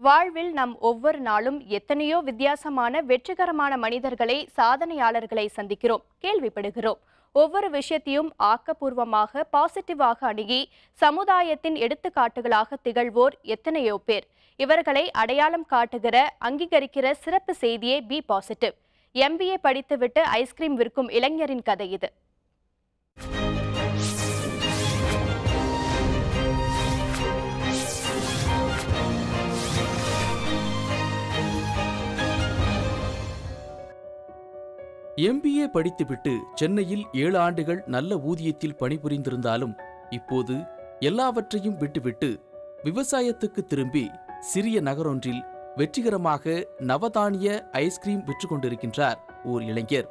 வாழ்வில் நம் ஒவ்வொரு நாளும் எத்தனையோ வித்தியாசமான வெற்றிகரமான மனிதர்களை சாதனையாளர்களை சந்திக்கிறோம் கேள்விப்படுகிறோம். ஒவ்வொரு விஷயத்தையும் ஆக்கப்பூர்வமாக பாசிட்டிவாக அணுகி சமுதாயத்தின் எடுத்துக்காட்டுகளாக திகழ்வோர் எத்தனையோ பேர். இவர்களை அடையாளம் காட்டுகிற அங்கீகரிக்கிற சிறப்பு செய்தியே பி பாசிட்டிவ் எம்பிஏ படித்துவிட்டு ஐஸ்கிரீம் விற்கும் இளைஞரின் கதை இது. எம்பிஏ படித்துவிட்டு சென்னையில் ஏழு ஆண்டுகள் நல்ல ஊதியத்தில் பணிபுரிந்திருந்தாலும் இப்போது எல்லாவற்றையும் விட்டுவிட்டு விவசாயத்துக்கு திரும்பி சிறிய நகரொன்றில் வெற்றிகரமாக நவதானிய ஐஸ்கிரீம் விற்று கொண்டிருக்கின்றார் ஓர் இளைஞர்.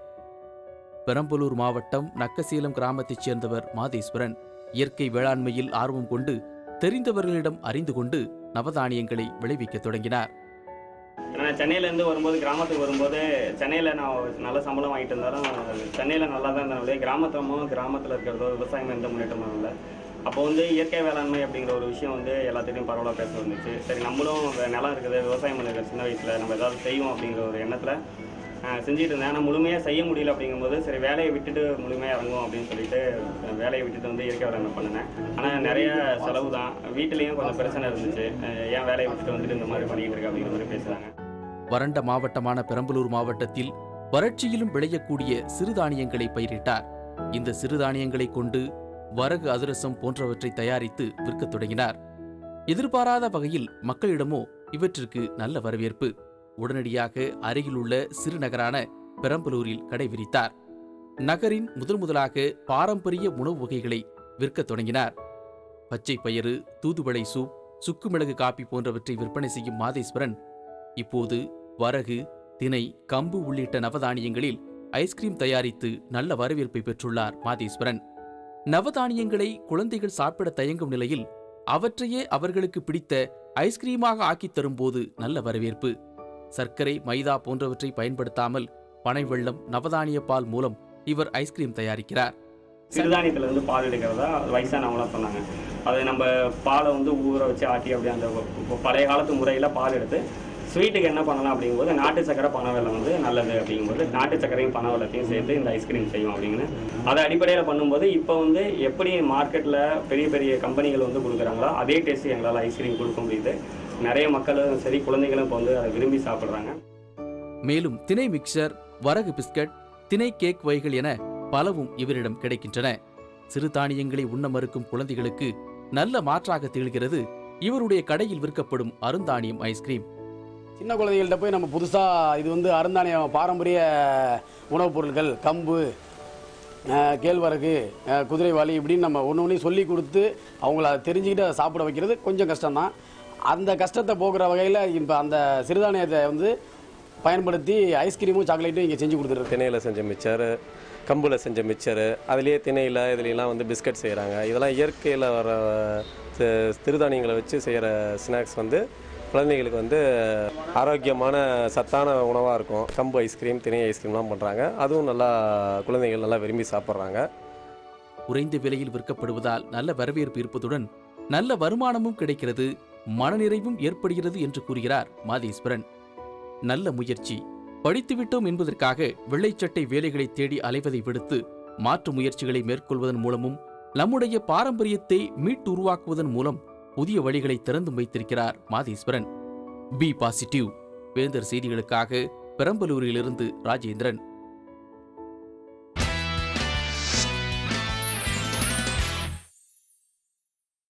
பெரம்பலூர் மாவட்டம் நக்கசேலம் கிராமத்தைச் சேர்ந்தவர் மாதேஸ்வரன். இயற்கை வேளாண்மையில் ஆர்வம் கொண்டு தெரிந்தவர்களிடம் அறிந்து கொண்டு நவதானியங்களை விளைவிக்கத் தொடங்கினார். நான் சென்னையிலேருந்து வரும்போது கிராமத்துக்கு வரும்போது சென்னையில் நான் நல்ல சம்பளம் வாங்கிட்டு இருந்தாலும் சென்னையில் நல்லா தான் இருந்தாலும் கிராமத்துலமும் கிராமத்தில் இருக்கிறதோ விவசாயம் எந்த முன்னேற்றமும் இல்லை. அப்போ வந்து இயற்கை வேளாண்மை அப்படிங்கிற ஒரு விஷயம் வந்து எல்லாத்துலேயும் பரவலாக பேச வந்துச்சு. சரி நம்மளும் நிலம் இருக்குது விவசாயம் பண்ணுறது சின்ன வயசில் நம்ம ஏதாவது செய்வோம் அப்படிங்கிற ஒரு எண்ணத்தில் செஞ்சுட்டு இருந்தேன் ஆனால் முழுமையாக செய்ய முடியல அப்படிங்கும்போது சரி வேலையை விட்டுட்டு முழுமையாக இறங்கும் அப்படின்னு சொல்லிட்டு வேலையை விட்டுட்டு வந்து இயற்கை வேளாண்மை பண்ணினேன். ஆனால் நிறைய செலவு தான் வீட்டிலையும் கொஞ்சம் பிரச்சனை இருந்துச்சு. ஏன் வேலையை விட்டுட்டு வந்துட்டு இந்த மாதிரி பண்ணிக்கிட்டு இருக்க அப்படிங்கிற மாதிரி பேசுகிறாங்க வறண்ட மாவட்டமான பெரம்பலூர் மாவட்டத்தில் வறட்சியிலும் விளையக்கூடிய சிறுதானியங்களை பயிரிட்டார். இந்த சிறுதானியங்களை கொண்டு வரகு அதிரசம் போன்றவற்றை தயாரித்து விற்கத் தொடங்கினார். எதிர்பாராத வகையில் மக்களிடமோ இவற்றிற்கு நல்ல வரவேற்பு. உடனடியாக அருகிலுள்ள சிறுநகரான பெரம்பலூரில் கடை விரித்தார். நகரின் முதன் முதலாக பாரம்பரிய உணவு வகைகளை விற்கத் தொடங்கினார். பச்சை பயிறு தூதுவளை சூப் சுக்குமிளகு காப்பி போன்றவற்றை விற்பனை செய்யும் மாதேஸ்வரன் இப்போது வரகு தினை கம்பு உள்ளிட்ட நவதானியங்களில் ஐஸ்கிரீம் தயாரித்து நல்ல வரவேற்பை பெற்றுள்ளார் மாதேஸ்வரன். நவதானியங்களை குழந்தைகள் சாப்பிட தயங்கும் நிலையில் அவற்றையே அவர்களுக்கு பிடித்த ஐஸ்கிரீமாக ஆக்கித் தரும்போது நல்ல வரவேற்பு. சர்க்கரை மைதா போன்றவற்றை பயன்படுத்தாமல் பனை வெள்ளம் நவதானிய பால் மூலம் இவர் ஐஸ்கிரீம் தயாரிக்கிறார். சிறுதானியத்தில் இருந்து பால் எடுக்கிறதா? வயசானவங்களாம் சொன்னாங்க. அது நம்ம பாலை வந்து ஊற வச்சு ஆட்டி அப்படி அந்த பழைய காலத்து முறையில் பால் எடுத்து ஸ்வீட்டுக்கு என்ன பண்ணலாம் அப்படிங்கும்போது நாட்டு சக்கரை பனவெல்லம் வந்து நல்லது அப்படிங்கும்போது நாட்டு சக்கரையும் பனவெல்லத்தையும் சேர்த்து இந்த ஐஸ்கிரீம் செய்யும் அப்படின்னு. அதை அடிப்படையில் பண்ணும்போது இப்போ வந்து எப்படி மார்க்கெட்டில் பெரிய பெரிய கம்பெனிகள் வந்து கொடுக்குறாங்களோ அதே டேஸ்ட் எங்களால் ஐஸ்கிரீம் கொடுக்க முடியுது. நிறைய மக்களும் சரி குழந்தைகளும் இப்போ வந்து அதை விரும்பி சாப்பிட்றாங்க. மேலும் திணை மிக்சர் வரகு பிஸ்கட் திணை கேக் வகைகள் என பலவும் இவரிடம் கிடைக்கின்றன. சிறுதானியங்களை உண்ண மறுக்கும் குழந்தைகளுக்கு நல்ல மாற்றாக திகழ்கிறது. இவருடைய கடையில் விற்கப்படும் அருந்தானியம் ஐஸ்கிரீம் சின்ன குழந்தைகள்கிட்ட போய் நம்ம புதுசாக இது வந்து அருந்தானிய பாரம்பரிய உணவுப் பொருட்கள் கம்பு கேழ்வரகு குதிரைவாளி இப்படின்னு நம்ம ஒன்று ஒன்றையும் சொல்லி கொடுத்து அவங்கள அதை தெரிஞ்சுக்கிட்டு அதை சாப்பிட வைக்கிறது கொஞ்சம் கஷ்டம்தான். அந்த கஷ்டத்தை போக்குற வகையில் இப்போ அந்த சிறுதானியத்தை வந்து பயன்படுத்தி ஐஸ்கிரீமும் சாக்லேட்டும் இங்கே செஞ்சு கொடுத்துருக்கு திணையில் செஞ்ச மிச்சர் கம்பில் செஞ்ச மிச்சரு அதுலேயே திணையில் இதுலலாம் வந்து பிஸ்கட் செய்கிறாங்க இதெல்லாம் இயற்கையில் வர சி- சிறுதானியங்களை வச்சு செய்கிற ஸ்நாக்ஸ் வந்து குழந்தைங்களுக்கு வந்து ஆரோக்கியமான சத்தான உணவாக இருக்கும். கம்பு ஐஸ்கிரீம் திணை ஐஸ்கிரீம்லாம் பண்ணுறாங்க அதுவும் நல்லா குழந்தைகள் நல்லா விரும்பி சாப்பிட்றாங்க. குறைந்த விலையில் விற்கப்படுவதால் நல்ல வரவேற்பு இருப்பதுடன் நல்ல வருமானமும் கிடைக்கிறது மனநிறைவும் ஏற்படுகிறது என்று கூறுகிறார் மாதேஸ்வரன். நல்ல முயற்சி. படித்துவிட்டோம் என்பதற்காக வெள்ளைச்சட்டை வேலைகளை தேடி அலைவதை விடுத்து மாற்று முயற்சிகளை மேற்கொள்வதன் மூலமும் நம்முடைய பாரம்பரியத்தை மீட்டு உருவாக்குவதன் மூலம் புதிய வழிகளை திறந்து வைத்திருக்கிறார் மாதேஸ்வரன். B positive. வேந்தர் செய்திகளுக்காக பெரம்பலூரிலிருந்து ராஜேந்திரன்.